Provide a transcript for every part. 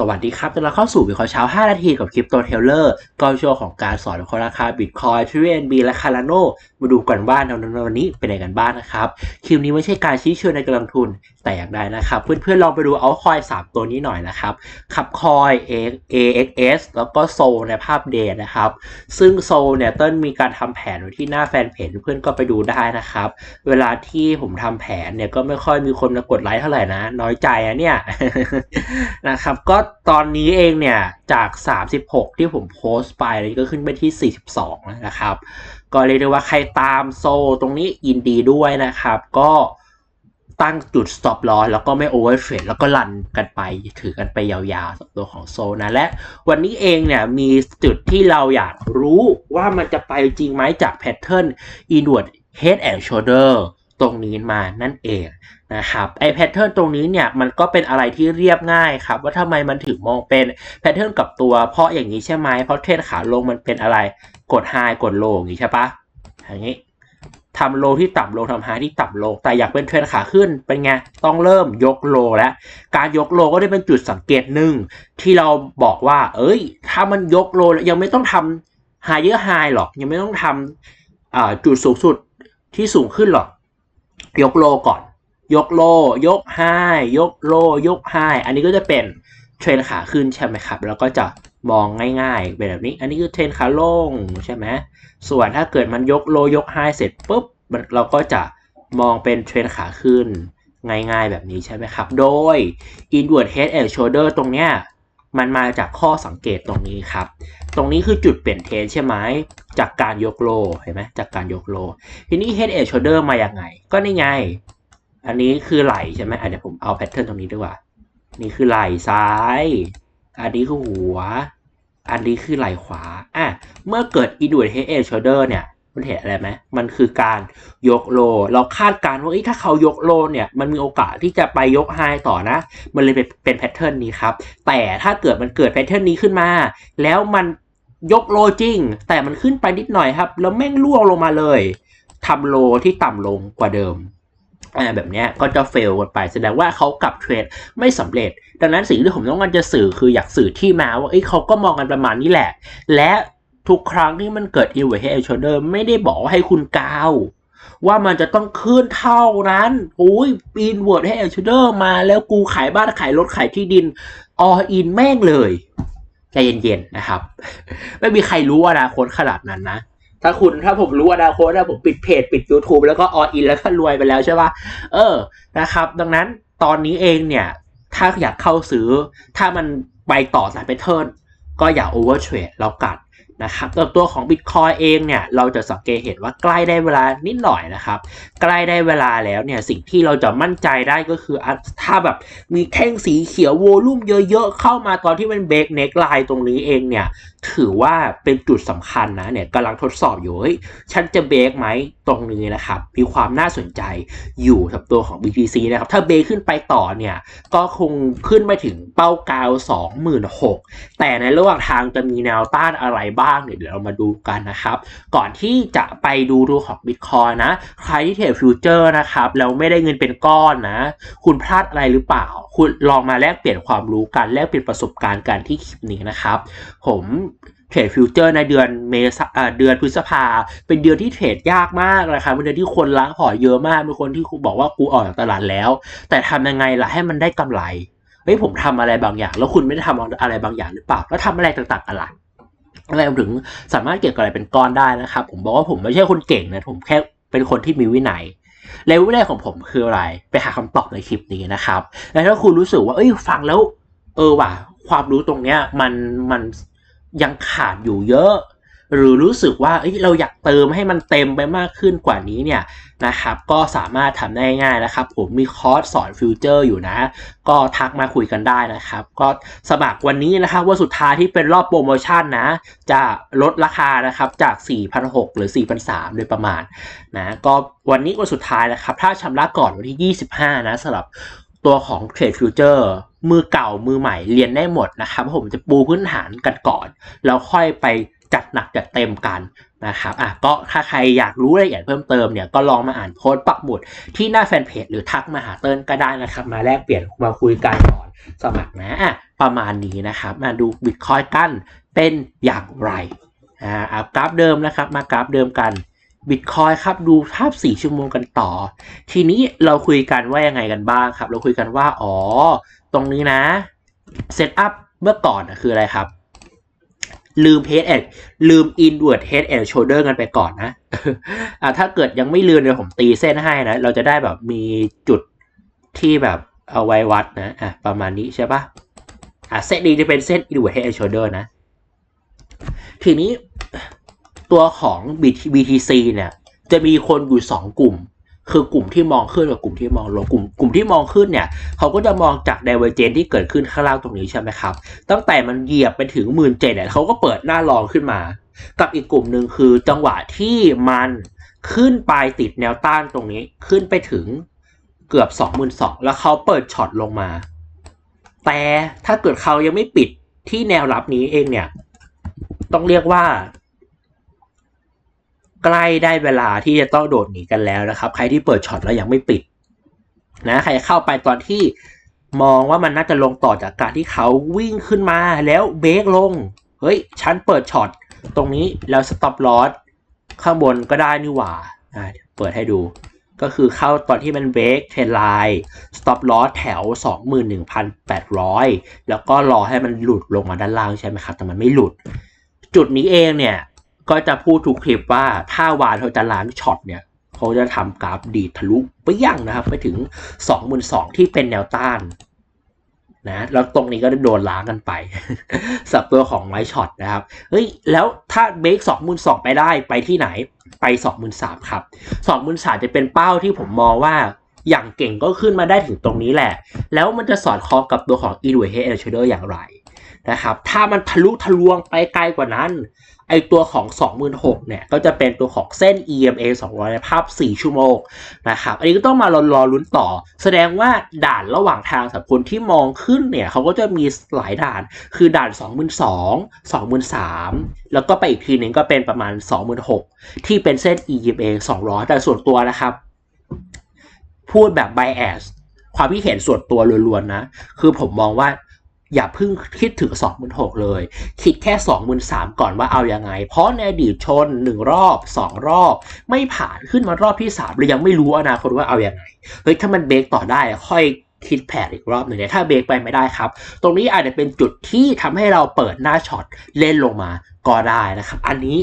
สวัสดีครับตอนรับเข้าสู่วิเคราะห์เช้า 5 นาทีกับคริปโตเทเลอร์ก็ช่วงของการสอนวิเคราะห์ราคาบิตคอยทรีเอ็นบีและคาราโนมาดูกันว่าในวันนี้เป็นยังไงกันบ้างนะครับ คลิปนี้ไม่ใช่การชี้ชวนในการลงทุนแต่อย่างใดนะครับ เพื่อนๆลองไปดูเอาคอย 3 ตัวนี้หน่อยนะครับขับคอย AXS แล้วก็โซในภาพเดย์นะครับ ซึ่งโซเนี่ยเต้นมีการทำแผนไว้ที่หน้าแฟนเพจเพื่อนก็ไปดูได้นะครับ เวลาที่ผมทำแผนเนี่ยก็ไม่ค่อยมีคนมากดไลค์เท่าไหร่นะ น้อยใจอะเนี่ยนะครับก็ตอนนี้เองเนี่ยจาก 36 ที่ผมโพสต์ไปก็ขึ้นไปที่ 42 นะครับ ก็เรียกได้ว่าใครตามโซตรงนี้ยินดีด้วยนะครับ ก็ตั้งจุด stop loss แล้วก็ไม่ over trade แล้วก็รันกันไปถือกันไปยาวๆสำหรับตัวของโซนะ และวันนี้เองเนี่ยมีจุดที่เราอยากรู้ว่ามันจะไปจริงไหมจากแพทเทิร์น inward head and shoulder ตรงนี้มานั่นเอง นะครับไอแพทเทิร์นตรงนี้เนี่ยมันก็เป็นอะไรที่เรียบง่ายครับว่าทำไมมันถึงมองเป็นแพทเทิร์นกับตัว เพราะอย่างนี้ใช่ไหมเพราะเทรนขาลงมันเป็นอะไรกดไฮกดโลอย่างนี้ใช่ปะอย่างนี้ทำโลที่ต่ำลงทำไฮที่ต่ำลง แต่อยากเป็นเทรนขาขึ้นเป็นไงต้องเริ่มยกโลแล้ว การยกโลก็ได้เป็นจุดสังเกตหนึ่งที่เราบอกว่า เอ้ย ถ้ามันยกโลแล้วยังไม่ต้องทำไฮเยอะไฮหรอก ยังไม่ต้องทำจุดสูงสุดที่สูงขึ้นหรอก ยกโลก่อน ยกโล ยกไฮยกโล ยกไฮอันนี้ก็จะเป็นเทรนขาขึ้นใช่ไหมครับ แล้วก็จะมองง่ายๆเป็นแบบนี้ อันนี้คือเทรนขาลงใช่ไหมส่วนถ้าเกิดมันยกโลยกไฮเสร็จปุ๊บเราก็จะมองเป็นเทรนขาขึ้นง่ายๆแบบนี้ใช่ไหมครับ โดย inward head and shoulder ตรงเนี้ยมันมาจากข้อสังเกตตรงนี้ครับ ตรงนี้คือจุดเปลี่ยนเทรนใช่ไหม จากการยกโลเห็นไหมจากการยกโล ทีนี้ head and shoulder มาอย่างไง ก็นี่ไง อันนี้คือไหลใช่ไหมเดี๋ยวผมเอาแพทเทิร์นตรงนี้ดีกว่า นี่คือไหลซ้าย อันนี้คือหัว อันนี้คือไหลขวา อะ เมื่อเกิด inward head and shoulder เนี่ยมันเห็นอะไรไหมมันคือการยกโล เราคาดการณ์ว่าถ้าเขายกโลเนี่ย มันมีโอกาสที่จะไปยกไฮต่อนะ มันเลยเป็นแพทเทิร์นนี้ครับ แต่ถ้าเกิดมันเกิดแพทเทิร์นนี้ขึ้นมา แล้วมันยกโลจริง แต่มันขึ้นไปนิดหน่อยครับ แล้วแม่งล่วงลงมาเลยทำโลที่ต่ำลงกว่าเดิม อ่าแบบนี้ก็จะเฟลกันไป แสดงว่าเขากลับเทรดไม่สำเร็จ ดังนั้นสิ่งที่ผมต้องการจะสื่อคืออยากสื่อที่มาว่าเอ้ยเขาก็มองกันประมาณนี้แหละ และทุกครั้งที่มันเกิด inward head and shoulder ไม่ได้บอกให้คุณกาวว่ามันจะต้องขึ้นเท่านั้นโอ้ย inward head and shoulder มาแล้วกูขายบ้านขายรถขายที่ดิน all in แม่งเลย ใจเย็นๆนะครับ ไม่มีใครรู้อนาคตขนาดนั้นนะ ถ้าคุณถ้าผมรู้อนาคตนะผมปิดเพจปิด YouTube แล้วก็ออินแล้วก็รวยไปแล้วใช่ปะเออนะครับ ดังนั้นตอนนี้เองเนี่ย ถ้าอยากเข้าซื้อ ถ้ามันไปต่อสายไปเทิร์นก็อย่าโอเวอร์เทรดแล้วกัด นะครับตัวตัวของ Bitcoin เองเนี่ยเราจะสังเกตเห็นว่าใกล้ได้เวลานิดหน่อยนะครับ ใกล้ได้เวลาแล้วเนี่ยสิ่งที่เราจะมั่นใจได้ก็คือถ้าแบบมีแท่งสีเขียวโวลุ่มเยอะๆ เข้ามาตอนที่มันเบรกเน็กไลน์ตรงนี้เองเนี่ยถือว่าเป็นจุดสำคัญนะเนี่ยกำลังทดสอบอยู่เฮ้ยฉันจะเบรกไหมตรงนี้นะครับ มีความน่าสนใจอยู่กับตัวของ BTC นะครับ ถ้าเบรกขึ้นไปต่อเนี่ยก็คงขึ้นไปถึงเป้ากาว 26,000แต่ในระหว่างทางจะมีแนวต้านอะไรบ้างเนี่ยเดี๋ยวเรามาดูกันนะครับ ก่อนที่จะไปดูดูของ Bitcoin นะ ใครที่เทรดฟิวเจอร์นะครับแล้วไม่ได้เงินเป็นก้อนนะ คุณพลาดอะไรหรือเปล่า คุณลองมาแลกเปลี่ยนความรู้กันแลกเปลี่ยนประสบการณ์กันที่คลิปนี้นะครับ ผมเทรดฟิวเจอร์ในเดือนเมษาเดือนพฤษภา เป็นเดือนที่เทรดยากมากนะครับเป็นเดือนที่คนล้างพอร์ตเยอะมากเป็นคนที่บอกว่ากูออกจากตลาดแล้ว แต่ทำยังไงล่ะให้มันได้กำไรเฮ้ยผมทำอะไรบางอย่าง แล้วคุณไม่ได้ทำอะไรบางอย่างหรือเปล่า แล้วทำอะไรต่างๆอะไร อะไรถึงสามารถเก็บอะไรเป็นก้อนได้นะครับ ผมบอกว่าผมไม่ใช่คนเก่งนะผมแค่เป็นคนที่มีวินัยเลเววินัยของผมคืออะไร ไปหาคำตอบในคลิปนี้นะครับ แล้วถ้าคุณรู้สึกว่าเอ้ยฟังแล้ว เออว่ะ ความรู้ตรงเนี้ยมันมันยังขาดอยู่เยอะ หรือรู้สึกว่าเเราอยากเติมให้มันเต็มไปมากขึ้นกว่านี้เนี่ยนะครับก็สามารถทำได้ง่ายนะครับ ผมมีคอร์สสอนฟิวเจอร์อยู่นะ ก็ทักมาคุยกันได้นะครับ ก็สมัครวันนี้นะครับว่าสุดท้ายที่เป็นรอบโปรโมชั่นนะ จะลดราคานะครับจาก 4,600 หรือ 4,300 โดยประมาณนะก็วันนี้วันสุดท้ายนะครับ ถ้าชำระก่อนวันที่ 25 นะสำหรับตัวของเทรดฟิวเจอร์มือเก่ามือใหม่เรียนได้หมดนะครับ ผมจะปูพื้นฐานกันก่อน แล้วค่อยไป จัดหนักจัดเต็มกันนะครับอะก็ถ้าใครอยากรู้รายละเอียดเพิ่มเติมเนี่ยก็ลองมาอ่านโพสต์ปักหมุดที่หน้าแฟนเพจหรือทักมาหาเติ้ลก็ได้นะครับ มาแลกเปลี่ยนมาคุยกันก่อนสมัครนะอะประมาณนี้นะครับ มาดูบิตคอยกันเป็นอย่างไรอ่าเอากราฟเดิมนะครับ มากราฟเดิมกันบิตคอยครับดูภาพ 4 ชั่วโมงกันต่อ ทีนี้เราคุยกันว่ายังไงกันบ้างครับ เราคุยกันว่า อ๋อ ตรงนี้นะเซตอัพเมื่อก่อนนะคืออะไรครับ ลืม head and ลืม inward head and shoulder กันไปก่อนนะอะถ้าเกิดยังไม่ลืมเดี๋ยวผมตีเส้นให้นะ เราจะได้แบบมีจุดที่แบบเอาไว้วัดนะอะประมาณนี้ใช่ปะอะเส้นนี้จะเป็นเส้น inward head and shoulder นะ ทีนี้ตัวของ BTC เนี่ย จะมีคนอยู่ 2 กลุ่ม คือกลุ่มที่มองขึ้นกับกลุ่มที่มองลงกลุ่มกลุ่มที่มองขึ้นเนี่ยเขาก็จะมองจาก divergence ที่เกิดขึ้นข้างล่างตรงนี้ใช่ไหมครับ ตั้งแต่มันเหยียบไปถึงหมื่นเจ็ดเนี่ยเขาก็เปิดหน้ารองขึ้นมา กับอีกกลุ่มหนึ่งคือจังหวะที่มันขึ้นไปติดแนวต้านตรงนี้ขึ้นไปถึงเกือบ2 2 0 0 0แล้วเขาเปิดช็อตลงมา แต่ถ้าเกิดเขายังไม่ปิดที่แนวรับนี้เองเนี่ย ต้องเรียกว่า ใกล้ได้เวลาที่จะต้องโดดหนีกันแล้วนะครับ ใครที่เปิดช็อตแล้วยังไม่ปิดนะใครเข้าไปตอนที่มองว่ามันน่าจะลงต่อจากการที่เขาวิ่งขึ้นมาแล้วเบรกลง เฮ้ย ฉันเปิดช็อตตรงนี้แล้วสต็อปลอสข้างบนก็ได้นี่หว่าอ่า เปิดให้ดู ก็คือเข้าตอนที่มันเบรกเทรนไลน์สต็อปลอสแถว 21,800 แล้วก็รอให้มันหลุดลงมาด้านล่างใช่ไหมครับ แต่มันไม่หลุด จุดนี้เองเนี่ย ก็จะพูดทุกคลิปว่าถ้าวานเขาจะล้างช็อตเนี่ยเขาจะทำกราฟดีทะลุไปยั่งนะครับ ไปถึง 22,000ที่เป็นแนวต้านนะแล้วตรงนี้ก็โดนล้างกันไป สับตัวของไม้ช็อตนะครับ เฮ้ย แล้วถ้าเบรกสองหมื่นสองไปได้ไปที่ไหนไปสองหมื่นสามครับสองหมื่นสามจะเป็นเป้าที่ผมมองว่าอย่างเก่งก็ขึ้นมาได้ถึงตรงนี้แหละ แล้วมันจะสอดคล้องกับตัวของ e d w a y Head and Shoulder อย่างไรนะครับ ถ้ามันทะลุทะลวงไปไกลกว่านั้น ไอตัวของ 26,000เนี่ย ก็จะเป็นตัวของเส้น EMA 200ในภาพ 4 ชั่วโมงนะครับ อันนี้ก็ต้องมารอรอลุ้นต่อ แสดงว่าด่านระหว่างทางสำหรับคนที่มองขึ้นเนี่ย เขาก็จะมีหลายด่าน คือด่าน 22,000 23,000 แล้วก็ไปอีกทีหนึ่งก็เป็นประมาณ 26,000 ที่เป็นเส้น EMA 200 แต่ส่วนตัวนะครับ พูดแบบ bias ความคิดเห็นส่วนตัวล้วนๆนะ คือผมมองว่า อย่าเพิ่งคิดถึง 26,000เลย คิดแค่ 23,000 ก่อนว่าเอาอยัางไง เพราะในอดีตชน 1 รอบ 2 รอบ ไม่ผ่านขึ้นมารอบที่3เรายังไม่รู้อนาคตว่าเอาอยัางไง เฮ้ย ถ้ามันเบรกต่อได้ค่อยคิดแผนอีกรอบหนึ่งเนี่ยถ้าเบรกไปไม่ได้ครับ ตรงนี้อาจจะเป็นจุดที่ทำให้เราเปิดหน้าช็อตเล่นลงมาก็ได้นะครับ อันนี้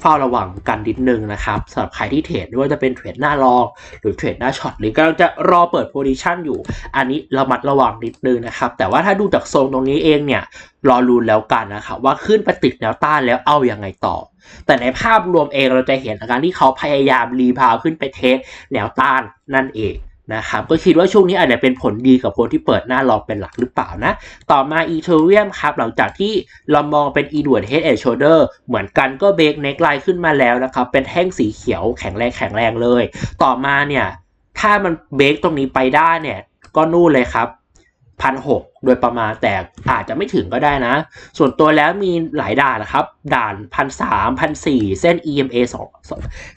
เฝ้าระวังกันนิดนึงนะครับสำหรับใครที่เทรดไม่ว่าจะเป็นเทรดหน้ารองหรือเทรดหน้าช็อตหรือกำลังจะรอเปิดโพซิชันอยู่ อันนี้ระมัดระวังนิดนึงนะครับแต่ว่าถ้าดูจากทรงตรงนี้เองเนี่ยรอรุนแล้วกันนะครับว่าขึ้นไปติดแนวต้านแล้วเอาอยัางไงต่อ แต่ในภาพรวมเองเราจะเห็นอาการที่เขาพยายามรีพาวขึ้นไปเทสแนวต้านนั่นเอง นะครับก็คิดว่าช่วงนี้อาจจะเป็นผลดีกับคนที่เปิดหน้าลองเป็นหลักหรือเปล่านะ ต่อมาอีเทเรียมครับหลังจากที่เรามองเป็น e d w a r d Head and Shoulder เหมือนกันก็เบรกเน็กไลน์ขึ้นมาแล้วนะครับ เป็นแท่งสีเขียวแข็งแรงแข็งแรงเลย ต่อมาเนี่ย ถ้ามันเบรกตรงนี้ไปได้เนี่ยก็นู่นเลยครับ พันหกโดยประมาณแต่อาจจะไม่ถึงก็ได้นะ ส่วนตัวแล้วมีหลายด่านนะครับ ด่านพันสามพันสี่เส้น EMA สอง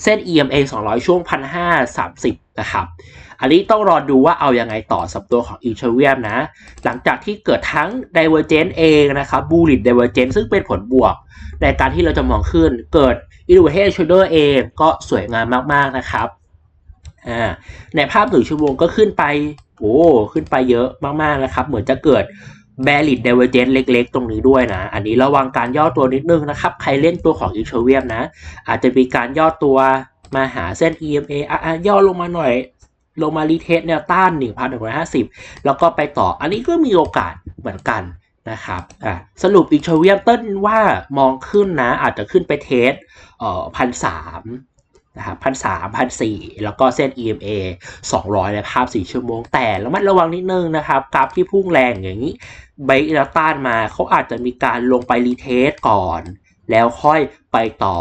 เส้น EMA 200ช่วงพันห้าสามสิบนะครับ อันนี้ต้องรอดูว่าเอาอยัางไงต่อสับตัวของอีเทเรียมนะ หลังจากที่เกิดทั้ง d i v e r g e n c เองนะครับ Bullish Divergence ซึ่งเป็นผลบวก ในการที่เราจะมองขึ้นเกิด i n v e r t e d Shoulder เองก็สวยงามมากๆนะครับอ่าในภาพหนึ่งชั่วโมงก็ขึ้นไป โอ้ขึ้นไปเยอะมากๆนะครับ เหมือนจะเกิด b a r i t Divergence เล็กๆ ตรงนี้ด้วยนะ อันนี้ระวังการย่อตัวนิดนึงนะครับ ใครเล่นตัวของ e t h e r e u m นะ อาจจะมีการย่อตัวมาหาเส้น EMA อะย่อลงมาหน่อย ลงมารีเทสแนวต้าน 1,150 แล้วก็ไปต่อ อันนี้ก็มีโอกาสเหมือนกันนะครับอะสรุปอีเทเวียมต้นว่ามองขึ้นนะ อาจจะขึ้นไปเทสเอ่อพันสาม นะครับพันสามพันสี่แล้วก็เส้น EMA 200 ในภาพ 4 ชั่วโมง แต่ระมัดระวังนิดนึงนะครับ กราฟที่พุ่งแรงอย่างนี้เบแนวต้านมาเขาอาจจะมีการลงไปรีเทสก่อน แล้วค่อยไปต่อ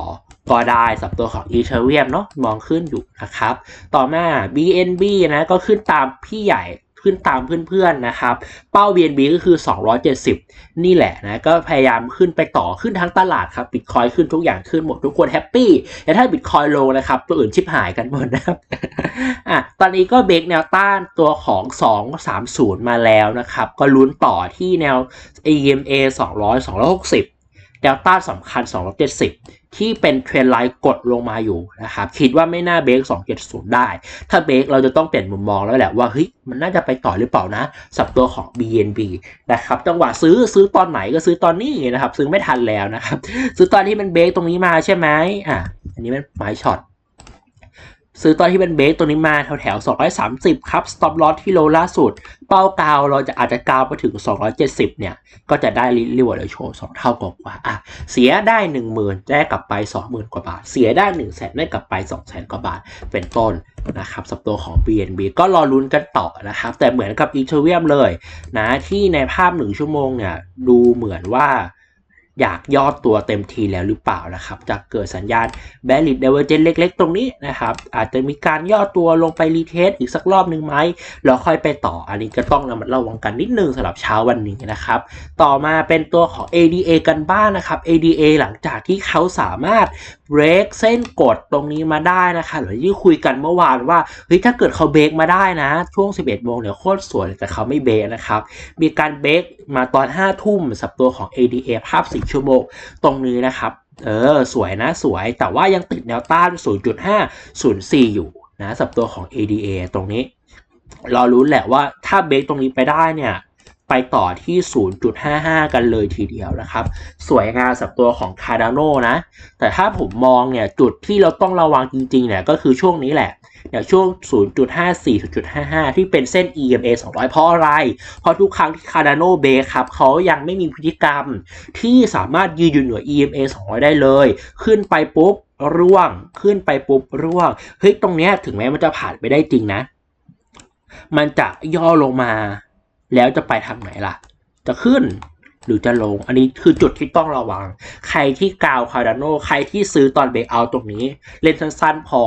ก็ได้สับตัวของอีเทเรียมเนาะมองขึ้นอยู่นะครับ ต่อมา BNB นะก็ขึ้นตามพี่ใหญ่ ขึ้นตามเพื่อนๆนะครับ เป้า BNB ก็คือ 270 นี่แหละนะก็พยายามขึ้นไปต่อขึ้นทั้งตลาดครับบิตคอยขึ้นทุกอย่างขึ้นหมดทุกคนแฮปปี้แต่ถ้าบิตคอยลงนะครับ ตัวอื่นชิบหายกันหมดนะครับอะตอนนี้ก็เบรกแนวต้านตัวของ 230 มาแล้วนะครับ ก็ลุ้นต่อที่แนว EMA 200 260 แนวต้านสำคัญ 270 ที่เป็นเทรนไลน์กดลงมาอยู่นะครับคิดว่าไม่น่าเบรก270 ได้ ถ้าเบรกเราจะต้องเปลี่ยนมุมมองแล้วแหละว่าเฮ้ยมันน่าจะไปต่อหรือเปล่านะสับตัวของ BNB นะครับจังหวะซื้อซื้อตอนไหนก็ซื้อตอนนี้นะครับ ซื้อไม่ทันแล้วนะครับ ซื้อตอนที่มันเบรกตรงนี้มาใช่ไหมอะอันนี้มันไม้ช็อต ซื้อตอนที่เป็นเบรกตัวนี้มาแถวแถวๆ230 ครับ stop loss ที่โลล่าสุด เป้ากาวเราจะอาจจะกาวไปถึง 270 เนี่ย ก็จะได้รีวอร์ดโชว์สองเท่ากว่าอะเสียได้ 10,000ได้กลับไป 20,000 กว่าบาท เสียได้ 1 0 0 0 0แสนได้กลับไป 2 0 0 0 0 0กว่าบาท เป็นต้นนะครับสับตัวของ BNB ก็รอลุ้นกันต่อนะครับ แต่เหมือนกับอีเทเรียมเลยนะที่ในภาพ 1 ชั่วโมงเนี่ยดูเหมือนว่า อยากยอดตัวเต็มทีแล้วหรือเปล่านะครับ จะเกิดสัญญาณ bearish Divergence เล็กๆ ตรงนี้นะครับ อาจจะมีการย่อตัวลงไปรีเทสอีกสักรอบหนึ่งไหมแล้วค่อยไปต่อ อันนี้ก็ต้องระมัดระวังกันนิดนึงสำหรับเช้าวันนี้นะครับ ต่อมาเป็นตัวของ ADA กันบ้างนะครับ ADA หลังจากที่เขาสามารถ break เส้นกดตรงนี้มาได้นะคะหรือที่คุยกันเมื่อวานว่าเฮ้ยถ้าเกิดเขาเบรกมาได้นะ ช่วง 11โมงเนี่ยโคตรสวยเลยแต่เขาไม่เบรกนะครับ มีการเบรกมาตอน 5 ทุ่มสับตัวของ ADA ภาพ 4 ชั่วโมงตรงนี้นะครับเออสวยนะสวยแต่ว่ายังติดแนวต้าน 0.504 อยู่นะสับตัวของ ADA ตรงนี้รอรู้แหละว่าถ้าเบรกตรงนี้ไปได้เนี่ย ไปต่อที่ 0.55 กันเลยทีเดียวนะครับ สวยงามสับตัวของ Cardano นะ แต่ถ้าผมมองเนี่ย จุดที่เราต้องระวังจริงๆ เนี่ยก็คือช่วงนี้แหละเนี่ยช่วง 0.54 0.55 ที่เป็นเส้น EMA 200 เพราะอะไร เพราะทุกครั้งที่ Cardano b a ครับเขายังไม่มีพฤติกรรมที่สามารถยืนอยู่เหนือ EMA 200 ได้เลย ขึ้นไปปุ๊บร่วง ขึ้นไปปุ๊บร่วง เฮ้ย ตรงเนี้ยถึงแม้มันจะผ่านไปได้จริงนะ มันจะย่อลงมา แล้วจะไปทางไหนล่ะ จะขึ้นหรือจะลง อันนี้คือจุดที่ต้องระวัง ใครที่กาวคาร์ดานโนใครที่ซื้อตอนเบรกเอาตรงนี้ เล่นสั้นๆพอ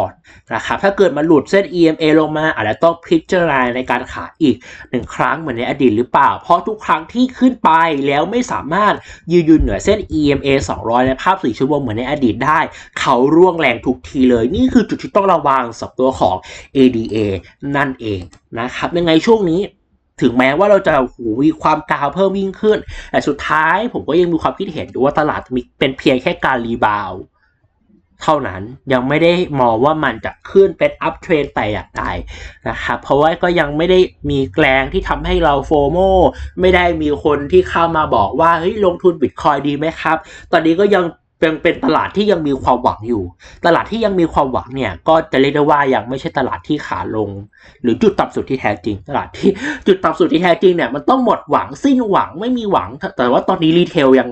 นะครับถ้าเกิดมันหลุดเส้น EMA ลงมาอาจจะต้องพิจารณาในการขายอีกหนึ่งครั้งเหมือนในอดีตหรือเปล่า เพราะทุกครั้งที่ขึ้นไปแล้วไม่สามารถยืนอยู่เหนือเส้น EMA 200 ในภาพ4ชั่วโมงเหมือนในอดีตได้ เขาร่วงแรงทุกทีเลย นี่คือจุดที่ต้องระวังสับตัวของ ADA นั่นเองนะครับยังไงช่วงนี้ ถึงแม้ว่าเราจะหูมีความกาวเพิ่มยิ่งขึ้น แต่สุดท้ายผมก็ยังมีความคิดเห็นอยู่ว่าตลาดมีเป็นเพียงแค่การรีบาวเท่านั้นยังไม่ได้มองว่ามันจะขึ้นเป็นอัพเทรนแต่อย่างใดนะครับเพราะว่าก็ยังไม่ได้มีแกลงที่ทำให้เราโฟโมไม่ได้มีคนที่เข้ามาบอกว่าเฮ้ยลงทุนบิตคอยดีไหมครับ ตอนนี้ก็ยัง ยังเป็นตลาดที่ยังมีความหวังอยู่ ตลาดที่ยังมีความหวังเนี่ย ก็จะเรียกได้ว่ายังไม่ใช่ตลาดที่ขาลง หรือจุดต่ำสุดที่แท้จริง ตลาดที่จุดต่ำสุดที่แท้จริงเนี่ยมันต้องหมดหวังสิ้นหวังไม่มีหวัง แต่ว่าตอนนี้รีเทลยัง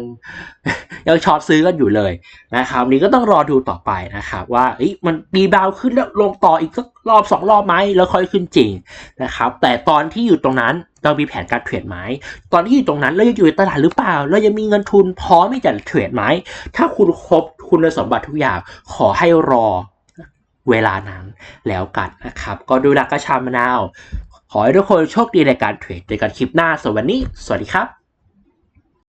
ยังช็อตซื้อกันอยู่เลยนะครับนี่ก็ต้องรอดูต่อไปนะครับว่าอ้มันดีบาวขึ้นแล้วลงต่ออีกสักรอบสองรอบไหมแล้วค่อยขึ้นจริงนะครับ แต่ตอนที่อยู่ตรงนั้น เรามีแผนการเทรดไหมตอนที่อยู่ตรงนั้นเรายังอยู่ในตลาดหรือเปล่า เรายังมีเงินทุนพร้อมที่จะเทรดไหมถ้าคุณครบคุณสมบัติทุกอย่างขอให้รอเวลานั้นแล้วกันนะครับ ก็ดูแลกกระชามะนาว ขอให้ทุกคนโชคดีในการเทรดเจอกันคลิปหน้าสวัสดีสวัสดีครับ